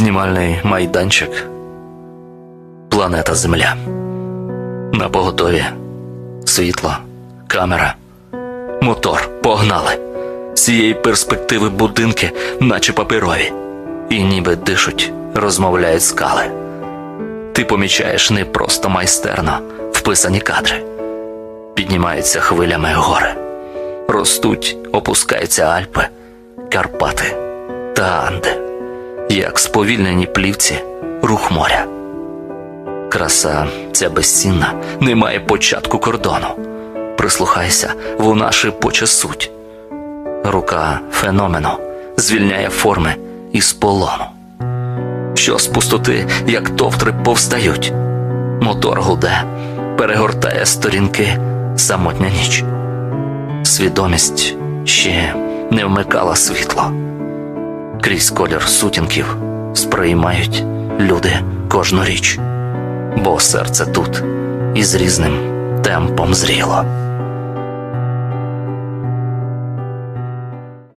Знімальний майданчик. Планета Земля. На поготові. Світло, камера, мотор. Погнали. З цієї перспективи будинки, наче паперові, і ніби дишуть, розмовляють скали. Ти помічаєш не просто майстерно вписані кадри. Піднімаються хвилями гори, ростуть, опускаються Альпи, Карпати та Анди, як сповільнені плівці, рух моря. Краса ця безцінна, не має початку кордону. Прислухайся, вона шепоче суть. Рука феномену звільняє форми із полону. Що з пустоти, як товтри повстають. Мотор гуде, перегортає сторінки самотня ніч. Свідомість ще не вмикала світло. Крізь колір сутінків сприймають люди кожну річ, бо серце тут із різним темпом зріло.